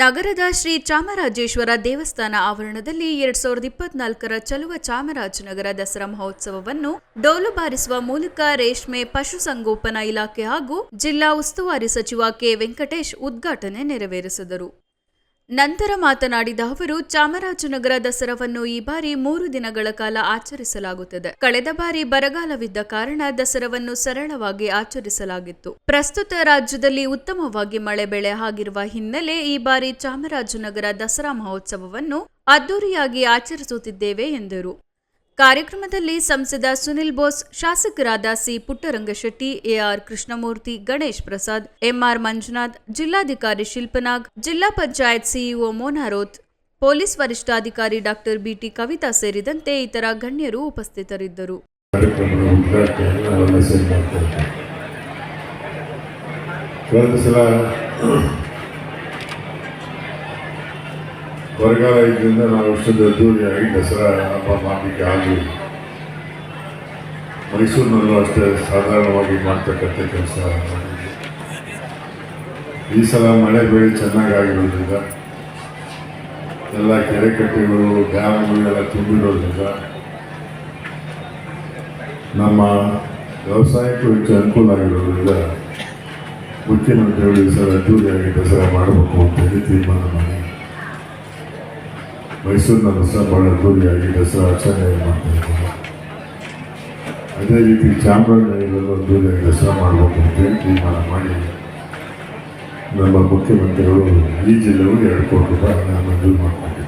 ನಗರದ ಶ್ರೀ ಚಾಮರಾಜೇಶ್ವರ ದೇವಸ್ಥಾನ ಆವರಣದಲ್ಲಿ ಎರಡ್ ಸಾವಿರದ ಇಪ್ಪತ್ನಾಲ್ಕರ ಚಲುವ ಚಾಮರಾಜನಗರ ದಸರಾ ಮಹೋತ್ಸವವನ್ನು ಡೋಲು ಬಾರಿಸುವ ಮೂಲಕ ರೇಷ್ಮೆ ಪಶುಸಂಗೋಪನಾ ಇಲಾಖೆ ಹಾಗೂ ಜಿಲ್ಲಾ ಉಸ್ತುವಾರಿ ಸಚಿವ ಕೆ ವೆಂಕಟೇಶ್ ಉದ್ಘಾಟನೆ ನೆರವೇರಿಸಿದರು. ನಂತರ ಮಾತನಾಡಿದ ಅವರು, ಚಾಮರಾಜನಗರ ದಸರಾವನ್ನು ಈ ಬಾರಿ ಮೂರು ದಿನಗಳ ಕಾಲ ಆಚರಿಸಲಾಗುತ್ತದೆ. ಕಳೆದ ಬಾರಿ ಬರಗಾಲವಿದ್ದ ಕಾರಣ ದಸರಾವನ್ನು ಸರಳವಾಗಿ ಆಚರಿಸಲಾಗಿತ್ತು. ಪ್ರಸ್ತುತ ರಾಜ್ಯದಲ್ಲಿ ಉತ್ತಮವಾಗಿ ಮಳೆ ಬೆಳೆ ಆಗಿರುವ ಹಿನ್ನೆಲೆ ಈ ಬಾರಿ ಚಾಮರಾಜನಗರ ದಸರಾ ಮಹೋತ್ಸವವನ್ನು ಅದ್ದೂರಿಯಾಗಿ ಆಚರಿಸುತ್ತಿದ್ದೇವೆ ಎಂದರು. ಕಾರ್ಯಕ್ರಮದಲ್ಲಿ ಸಂಸದ ಸುನಿಲ್ ಬೋಸ್, ಶಾಸಕರಾದ C Puttarangashetty, AR Krishnamurthy, Ganesh Prasad, MR Manjunath, ಜಿಲ್ಲಾಧಿಕಾರಿ ಶಿಲ್ಪನಾಗ್, ಜಿಲ್ಲಾ ಪಂಚಾಯತ್ ಸಿಇಒ ಮೋನಾರೋತ್, ಪೊಲೀಸ್ ವರಿಷ್ಠಾಧಿಕಾರಿ ಡಾಕ್ಟರ್ ಬಿಟಿ ಕವಿತಾ ಸೇರಿದಂತೆ ಇತರ ಗಣ್ಯರು ಉಪಸ್ಥಿತರಿದ್ದರು. ಬರಗಾಲ ಇದ್ದರಿಂದ ನಾವು ಅಷ್ಟೊಂದು ಅದ್ದೂರಿಯಾಗಿ ದಸರಾ ಹಬ್ಬ ಮಾಡಲಿಕ್ಕೆ ಆಗಲಿಲ್ಲ ಮೈಸೂರಿನಲ್ಲೂ ಅಷ್ಟೇ ಸಾಧಾರಣವಾಗಿ ಮಾಡ್ತಕ್ಕಂಥ ಕೆಲಸ. ಈ ಸಲ ಮಳೆ ಬೆಳೆ ಚೆನ್ನಾಗಾಗಿರೋದ್ರಿಂದ ಎಲ್ಲ ಕೆರೆ ಕಟ್ಟೆಗಳು ಡ್ಯಾಮ್ಗಳು ಎಲ್ಲ ತುಂಬಿರೋದ್ರಿಂದ ನಮ್ಮ ವ್ಯವಸಾಯಕ್ಕೂ ಹೆಚ್ಚು ಅನುಕೂಲ ಆಗಿರೋದ್ರಿಂದ ಮುಖ್ಯಮಂತ್ರಿಗಳು ಈ ಸಲ ಅದ್ದೂರಿಯಾಗಿ ದಸರಾ ಮಾಡಬೇಕು ಅಂತ ಹೇಳಿ ತೀರ್ಮಾನ ಮಾಡಿ ಮೈಸೂರಿನ ಸಹ ಬಹಳ ಅದ್ದೂರಿಯಾಗಿ ದಸರಾ ಆಚರಣೆ ಮಾಡ್ತಾ ಅದೇ ರೀತಿ ಚಾಮರಾಜನಗರದಲ್ಲೂ ಅದ್ದೂರಿಯಾಗಿ ದಸರಾ ಮಾಡಬೇಕು ಅಂತ ಹೇಳಿ ತೀರ್ಮಾನ ಮಾಡಿ ನಮ್ಮ ಮುಖ್ಯಮಂತ್ರಿಗಳು ಈ ಜಿಲ್ಲೆಗೂ ಎರಡು ಕೋಟಿ ರೂಪಾಯಿ ಮಂಜೂರು ಮಾಡ್ತಾರೆ